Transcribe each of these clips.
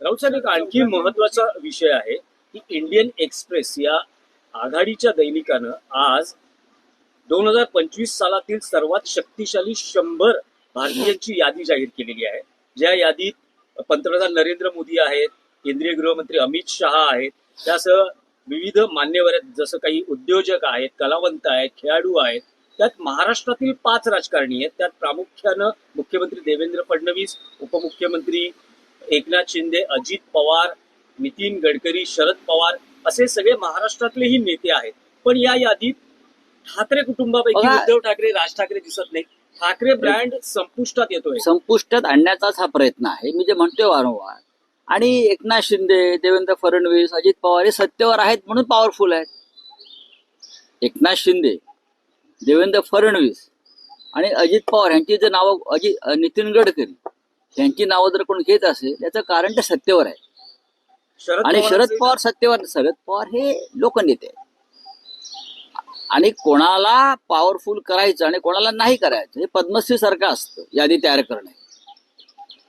राऊत साहेब एक आणखी महत्त्वाचा विषय आहे की इंडियन एक्सप्रेस या आघाडीच्या दैनिकानं आज दोन हजार पंचवीस सालातील सर्वात शक्तिशाली शंभर भारतीयांची यादी जाहीर केलेली आहे. ज्या यादीत पंतप्रधान नरेंद्र मोदी आहेत केंद्रीय गृहमंत्री अमित शहा आहेत त्यासह विविध मान्यवर आहेत जसं काही उद्योजक आहेत कलावंत आहेत खेळाडू आहेत. त्यात महाराष्ट्रातील पाच राजकारणी आहेत. त्यात प्रामुख्यानं मुख्यमंत्री देवेंद्र फडणवीस उपमुख्यमंत्री एकनाथ शिंदे अजित पवार नितीन गडकरी शरद पवार असे सगळे महाराष्ट्रातलेही नेते आहेत. पण या यादीत ठाकरे कुटुंबापैकी उद्धव ठाकरे राज ठाकरे दिसत नाही ठाकरे ब्रँड संपुष्टात येतोय. संपुष्टात आणण्याचाच हा प्रयत्न आहे. मी जे म्हणतोय वारंवार. आणि एकनाथ शिंदे देवेंद्र फडणवीस अजित पवार हे सत्तेवर आहेत म्हणून पॉवरफुल आहेत. एकनाथ शिंदे देवेंद्र फडणवीस आणि अजित पवार यांची जर नावं अजित नितीन गडकरी यांची नावं जर कोण घेत असेल त्याचं कारण ते सत्तेवर आहे. आणि शरद पवार सत्तेवर शरद पवार हे लोकनेते. आणि कोणाला पॉवरफुल करायचं आणि कोणाला नाही करायचं हे पद्मश्री सारखं असतं यादी तयार करणे.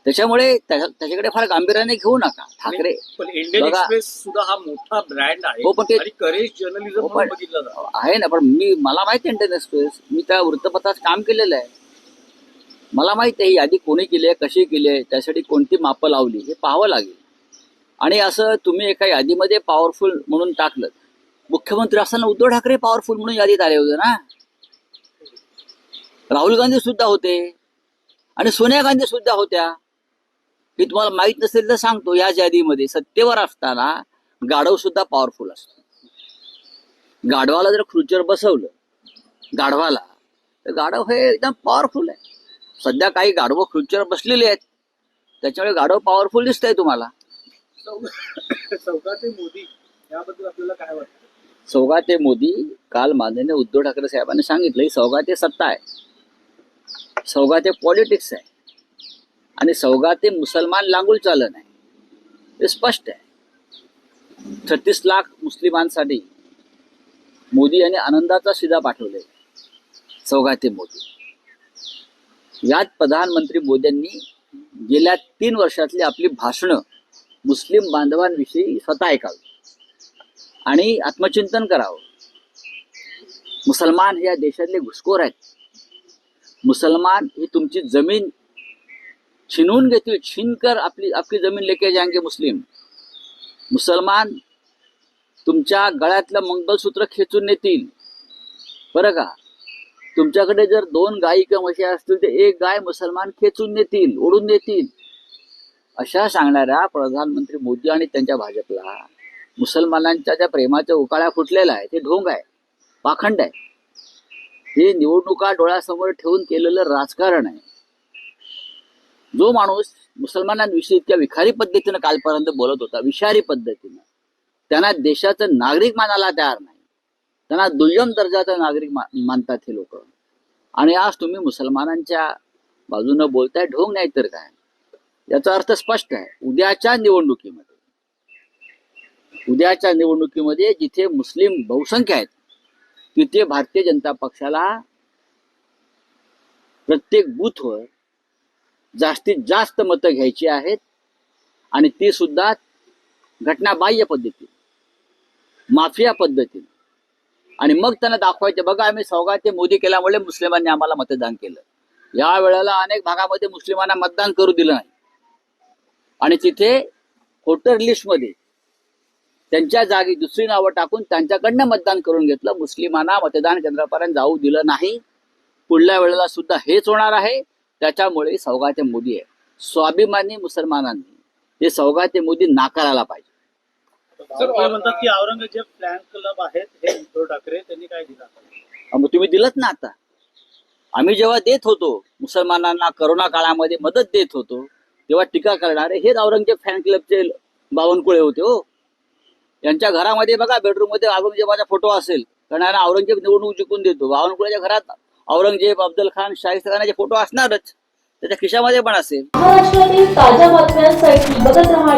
त्याच्यामुळे त्या- त्याच्याकडे फार गांभीर्याने घेऊ नका ठाकरे. पण इंडियन बघा- एक्सप्रेस सुद्धा हा मोठा ब्रँड आहे हो, पण ते- आणि करेज जर्नलिझम हो, आहे ना पण मी मला माहिती आहे इंडियन एक्सप्रेस मी त्या वृत्तपत्रात काम केलेलं आहे. मला माहिती आहे ही यादी कोणी केली आहे कशी केली आहे त्यासाठी कोणती मापं लावली हे पाहावं लागेल. आणि असं तुम्ही एका यादीमध्ये पॉवरफुल म्हणून टाकलं. मुख्यमंत्री असताना उद्धव ठाकरे पॉवरफुल म्हणून यादीत आले होते ना? राहुल गांधी सुद्धा होते. आणि सोनिया गांधी सुद्धा होत्या. हे तुम्हाला माहीत नसेल तर सांगतो या यादीमध्ये सत्तेवर असताना गाढव सुद्धा पॉवरफुल असतो. गाढवाला जर खुर्चीवर बसवलं गाढवाला तर गाढव हे एकदम पॉवरफुल आहे. सध्या काही गाढवं खुर्चीवर बसलेले आहेत. त्याच्यामुळे गाढव पॉवरफुल तुम्हाला. मोदी याबद्दल आपल्याला काय वाटतं? सौगाते मोदी काल माननीय उद्धव ठाकरे साहेबांनी सांगितलं ही सौगाते सत्ता आहे. सौगाते पॉलिटिक्स आहे. आणि सौगाते मुसलमान लांगूल चालन आहे. हे स्पष्ट आहे. छत्तीस लाख मुस्लिमांसाठी मोदी यांनी आनंदाचा शिदा पाठवले सौगाते मोदी. यात प्रधानमंत्री मोद्यांनी गेल्या तीन वर्षातली आपली भाषणं मुस्लिम बांधवांविषयी स्वतः ऐकावी आणि आत्मचिंतन करावं. मुसलमान हे या देशातले घुसखोर आहेत. मुसलमान ही तुमची जमीन छिनवून घेतील छिनकर आपली आपली जमीन लेके जाएंगे मुस्लिम. मुसलमान तुमच्या गळ्यातलं मंगलसूत्र खेचून नेतील. बरं का? तुमच्याकडे जर दोन गायी किंवा म्हशी असतील तर एक गाय मुसलमान खेचून नेतील ओढून नेतील. अशा सांगणाऱ्या प्रधानमंत्री मोदी आणि त्यांच्या भाजपला मुसलमानांच्या ज्या प्रेमाच्या उकाळ्या फुटलेल्या आहे ते ढोंग आहे पाखंड आहे हे निवडणुका डोळ्यासमोर ठेवून केलेलं राजकारण आहे. जो माणूस मुसलमानांविषयी इतक्या विखारी पद्धतीनं कालपर्यंत बोलत होता विषारी पद्धतीनं त्यांना देशाचं नागरिक मानायला तयार नाही. त्यांना दुय्यम दर्जाचा नागरिक मानतात हे लोक. आणि आज तुम्ही मुसलमानांच्या बाजूनं बोलताय ढोंग नाही तर काय? याचा अर्थ स्पष्ट आहे. उद्याच्या निवडणुकीमध्ये उद्याच्या निवडणुकीमध्ये जिथे मुस्लिम बहुसंख्य आहेत तिथे भारतीय जनता पक्षाला प्रत्येक बूथवर जास्तीत जास्त मतं घ्यायची आहेत आणि ती सुद्धा घटनाबाह्य पद्धतीने माफिया पद्धतीने. आणि मग त्यांना दाखवायचे बघा आम्ही सौगाते मोदी केल्यामुळे मुस्लिमांनी आम्हाला मतदान केलं. या वेळेला अनेक भागामध्ये मुस्लिमांना मतदान करू दिलं नाही. आणि तिथे वोटर लिस्टमध्ये त्यांच्या जागी दुसरी नावं टाकून त्यांच्याकडनं मतदान करून घेतलं. मुस्लिमांना मतदान केंद्रापर्यंत जाऊ दिलं नाही. पुढल्या वेळेला सुद्धा हेच होणार आहे. त्याच्यामुळे सौगाते मोदी आहे. स्वाभिमानी मुसलमानांनी हे सौगाते मोदी नाकारायला पाहिजे. सर ते म्हणतात की औरंगजेब फॅन क्लब आहेत हे उद्धव ठाकरे त्यांनी काय दिलं? मग तुम्ही दिलत ना आता. आम्ही जेव्हा देत होतो मुसलमानांना करोना काळामध्ये मदत देत होतो तेव्हा टीका करणारे हेच औरंगजेब फॅन क्लबचे बावनकुळे होते हो. यांच्या घरामध्ये बघा बेडरूममध्ये औरंगजेबाचा फोटो असेल कारण औरंगजेब निवडणूक जिंकून देतो. बावनकुळेच्या घरात औरंगजेब अफजल खान शाहिस्त खानाचे फोटो असणारच. त्याच्या खिशामध्ये पण असेल. महाराष्ट्रातील ताज्या बातम्यांसाठी बघत रहा